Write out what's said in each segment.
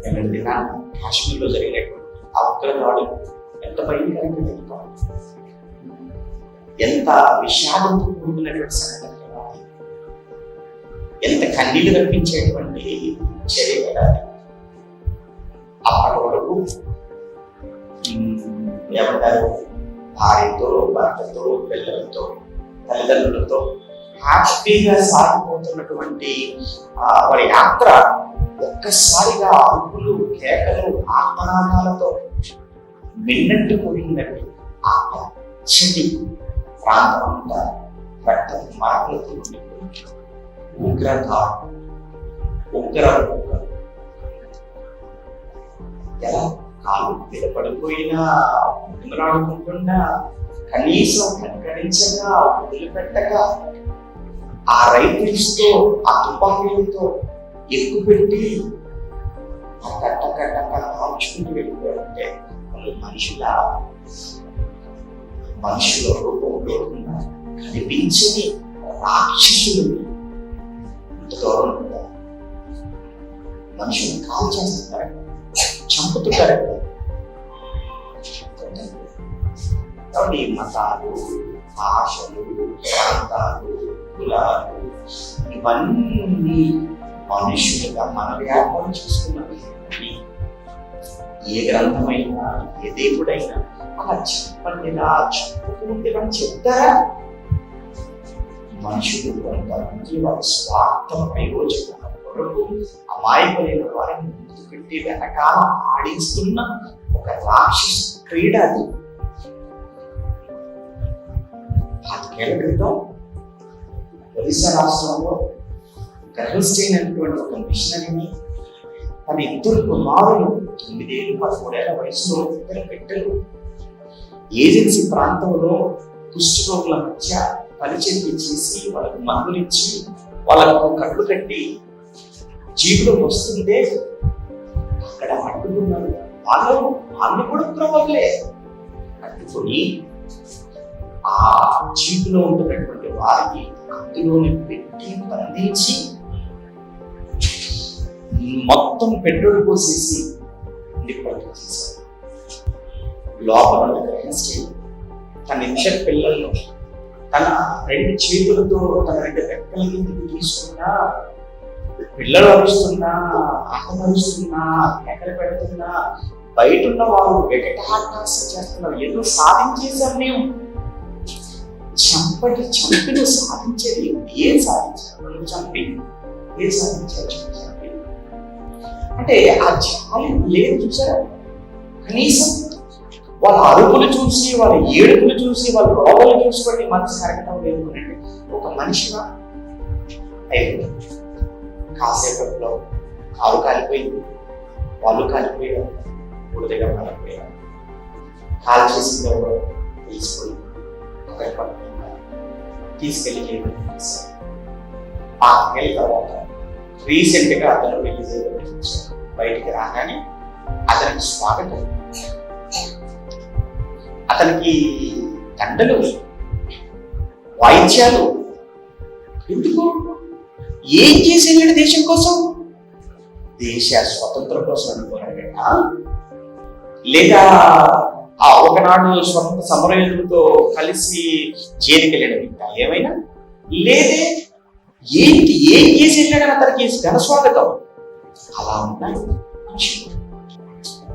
నిన్నటి దినాన కాశ్మీర్లో జరిగినటువంటి ఆ ఉగ్ర దాడు ఎంత భయంకరంగా చెప్తాం ఎంత విషాదంతో కూడుకున్నటువంటి సంఘటన. కదా ఎంత కన్నీళ్ళు కనిపించేటువంటి చర్య కదా. అప్పటి వరకు ఏమంటారు భార్యతో భర్తతో పిల్లలతో తల్లిదండ్రులతో హ్యాపీగా సాగిపోతున్నటువంటి ఆ, వారి యాత్ర ఒక్కసారిగా అరుపులు కేకలు ఆత్మనాదాలతో మిన్నట్టు పోయిందండి ఆ పచ్చటి ప్రాంతం అంతా రక్త మార్పులతో ఉగ్రత ఉగ్ర ఎలా కాలు మీద పడిపోయినా కనీసం కనికరించగా వదిలిపెట్టగా ఆ రైతులతో ఆ తుపాకీలతో ఎక్కువ పెట్టి ఆ కట్ట కట్ట కాల్చుకుంటూ వెళ్ళిపోయారంటే వాళ్ళు మనుషుల? మనుషుల రూపంలో కనిపించని రాక్షసులు. ఇంత దూరం మనుషులు కాల్ చేస్తున్నారు చంపుతున్నారు కాబట్టి ఈ మతాలు భాషలు ప్రాంతాలు కులాలు ఇవన్నీ మనుషులుగా మనం వ్యాపారం చేసుకున్నాం ఏ గ్రంథమైనా ఏ దేవుడైనా అలా చెప్పండి ఇలా చెప్పుకుంటే మనం చెప్తారా? మనుషులు కొంతమంది వారి స్వార్థ ప్రయోజనాల కొరకు అమాయకులైన వారిని ముందు పెట్టి వెనకాల ఆడిస్తున్న ఒక రాక్షస క్రీడ అది. పాతికేళ్ళ క్రితం ఒరిస్సా రాష్ట్రంలో గర్వస్టైన్ అనేటువంటి ఒక మిషనరీని తన ఇద్దరు కుమారులు తొమ్మిదేళ్ళు పదమూడేళ్ళ వయసులో ఇద్దరు బిడ్డలు. ఏజెన్సీ ప్రాంతంలో కుష్ఠరోగుల మధ్య పనిచేసి చేసి వాళ్ళకు మందులిచ్చి వాళ్ళకు కట్లు కట్టి జీవులు వస్తుంటే అక్కడ అడ్డుకున్నారు. వాళ్ళు వాళ్ళు కూడా ఉగ్రవాదులే అడ్డుకొని ఆ జీపులో ఉంటున్నటువంటి వారికి కత్తిలోని పెట్టి బంధించి మొత్తం పెట్రోల్ పోసేసి డిపాజిట్ చేశారు లోపల గ్రహించి తన ఇద్దరు పిల్లలను తన రెండు చేతులతో తన రెండు రెక్కల కిందకి తీసుకున్నా పిల్లలు అరుస్తున్నా ఆటమరుస్తున్నా కేకలు పెడుతున్నా బయట ఉన్న వారు వెగటాటాసం చేస్తున్నారు. ఎన్నో సాధించేశారు మేము. చంపటి చంపి సాధించేది ఏం సాధించారు? నువ్వు చంపి ఏం సాధించారు? చంపి అంటే ఆ జాలి లేదు చూసారా? కనీసం వాళ్ళ అరుపులు చూసి వాళ్ళ ఏడుపులు చూసి వాళ్ళ రోగాలు చూసుకోండి మనసు కరగటం లేదు అనండి ఒక మనిషిగా అయిపోయింది. కాసేపట్లో కారు కాలిపోయింది. వాళ్ళు కాలిపోయారు. బుడదగా కాలిపోయారు కాల్ చేసింది ఎవరో తెలిసిపోయింది. ఒకరి పడుతున్నారు తీసుకెళ్ళి జైలు తర్వాత రీసెంట్గా అతను రిలీజ్ జైలు బయటికి రాగానే అతనికి స్వాగతం. అతనికి దండలు వాయిద్యాలు. ఎందుకు? ఏం చేసేవాడు దేశం కోసం? దేశ స్వతంత్రం కోసం అనుకోరాడట లేదా ఆ ఒకనాడు స్వతంత్ర సమరయోధులతో కలిసి జైలుకి ఇంకా ఏమైనా? లేదే ఏంటి ఏం చేసి వెళ్ళాడని అతనికి ఘనస్వాగతం అలా ఉన్నాయి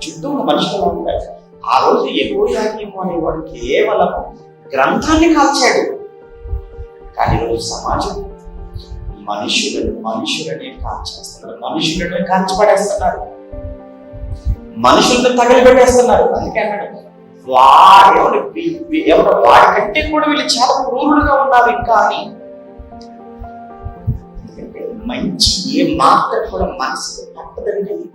చుట్టూ ఉన్న మనుషులు అలా ఉంటాయి. ఆ రోజు ఎక్కువ యాక్యము అనేవాడు కేవలం గ్రంథాన్ని కాల్చాడు. కానీ ఈరోజు సమాజం మనుషులను మనుషులనే కాల్చేస్తున్నారు. మనుషులనే కాల్చిపడేస్తున్నారు మనుషులను తగలబెట్టేస్తున్నారు. అందుకే అన్నాడు వాడు ఎవరు వాడి కంటే కూడా వీళ్ళు చాలా క్రూరులుగా ఉన్నారు ఇంకా అని ఎందుకంటే మంచి ఏ మాత్రం కూడా మనసుకు తప్పదండి.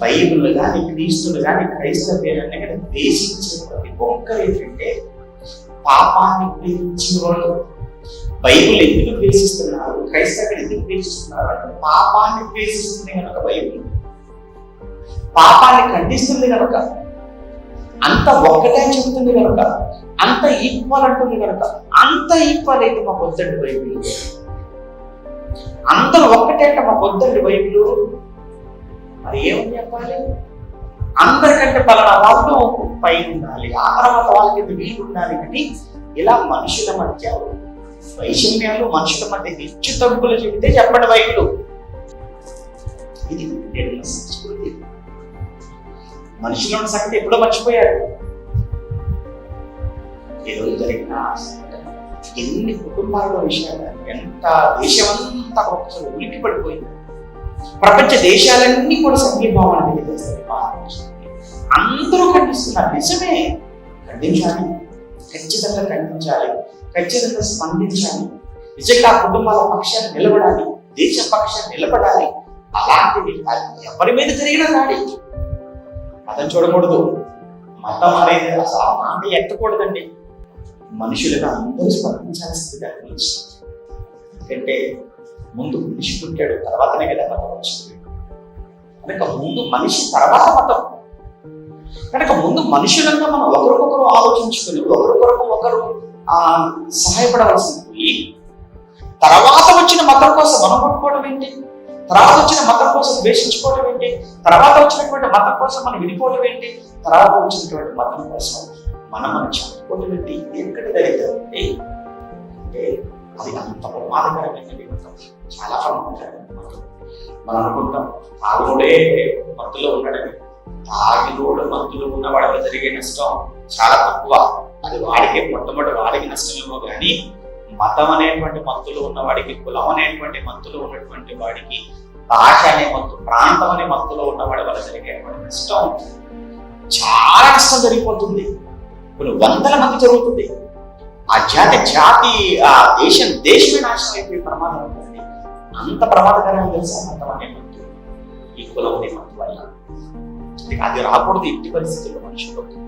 బైబిల్ కానీ క్రీస్తులు కానీ క్రైస్తవ్యాన్ని కానీ దేశించిన ప్రతి ఒక్కరు ఏంటంటే పాపాన్ని ప్రేమించిన వాళ్ళు. బైబిల్ ఎందుకు ద్వేషిస్తున్నారు? క్రైస్తవులు ఎందుకు ద్వేషిస్తున్నారు? అంటే పాపాన్ని ద్వేషిస్తుంది కనుక బైబిల్. పాపాన్ని ఖండిస్తుంది కనుక అంత ఒక్కటే చెబుతుంది కనుక అంత ఈక్వల్ అంటుంది కనుక అంత ఈక్వల్ అయితే మాకు వద్దండి బైబిల్. అందరూ ఒక్కటే అంటే మాకు వద్దండి బైబిల్. మరి ఏమని చెప్పాలి? అందరికంటే పలానా వాళ్ళు పై ఉండాలి ఆ తర్వాత వాళ్ళకి వీలు ఉండాలి కానీ ఇలా మనుషుల మధ్య వైషమ్యాలు మనుషుల మధ్య హెచ్చు తగ్గులు చెబితే చెప్పండి బైబిల్. ఇది మనుషులు ఉన్న సంగతి ఎప్పుడో మర్చిపోయారు ఈరోజు జరిగిన ఎన్ని కుటుంబాల విషయాలు ఎంత దేశమంతా ఒకసారి ఉలిక్కి పడిపోయింది ప్రపంచ దేశాలన్నీ కూడా సంఘీభావం తెలియజేస్తాయి. అందరూ ఖండిస్తున్నారు నిజమే. ఖండించాలి. ఖచ్చితంగా ఖండించాలి. ఖచ్చితంగా స్పందించాలి. నిజంగా కుటుంబాల పక్షాన్ని నిలబడాలి. దేశ పక్షాన్ని నిలబడాలి. అలాంటివి ఎవరి మీద జరిగిన దాడి మతం చూడకూడదు. మతం అనేది అసలు ఆ మాట ఎత్తకూడదండి. మనుషులుగా అందరూ స్పందించాల్సిందిగా తెలుసు ఎందుకంటే ముందు మనిషి పుట్టాడు తర్వాతనే కదా మతం వచ్చింది. కనుక ముందు మనిషి తర్వాత మతం. కనుక ముందు మనుషులంగా మనం ఒకరికొకరు ఆలోచించుకుని ఒకరికొరకు ఒకరు ఆ సహాయపడవలసింది. తర్వాత వచ్చిన మతం కోసం మనం కొట్టుకోవడం ఏంటి? తర్వాత వచ్చిన మతం కోసం ద్వేషించుకోవడం ఏంటి? తర్వాత వచ్చినటువంటి మతం కోసం మనం విడిపోవడం ఏంటి? తర్వాత వచ్చినటువంటి మతం కోసం మనం మనం చదువుకోవడం ఏంటి ఇది ఎక్కడ దరిద్రం అంటే అంటే అది అంత ప్రమాదకరమైనది మతం. చాలా ప్రమాదకరమైన మతం. మనం అనుకుంటాం తాగుడే మత్తులో ఉన్నాడని తాగిలోడు మత్తులో ఉన్న వాడికి జరిగే నష్టం చాలా తక్కువ. అది వాడికి మొట్టమొదటి వాడికి నష్టమేమో కానీ మతం అనేటువంటి మంతులు ఉన్నవాడికి కులం అనేటువంటి మంతులు ఉన్నటువంటి వాడికి భాష అనే మంతు ప్రాంతం అనే మంతులో ఉన్నవాడి వల్ల జరిగేటువంటి నష్టం చాలా నష్టం జరిగిపోతుంది. కొన్ని వందల మంది జరుగుతుంది. ఆ జాతి జాతి ఆ దేశం దేశమే నాశనం అయిపోయే ప్రమాదం ఉంటుంది. అంత ప్రమాదకరంగా తెలుసా మతం అనే మంతు ఈ కులం అనే మత్తు వల్ల. అది రాకూడదు ఇంటి పరిస్థితుల్లో మనుషులు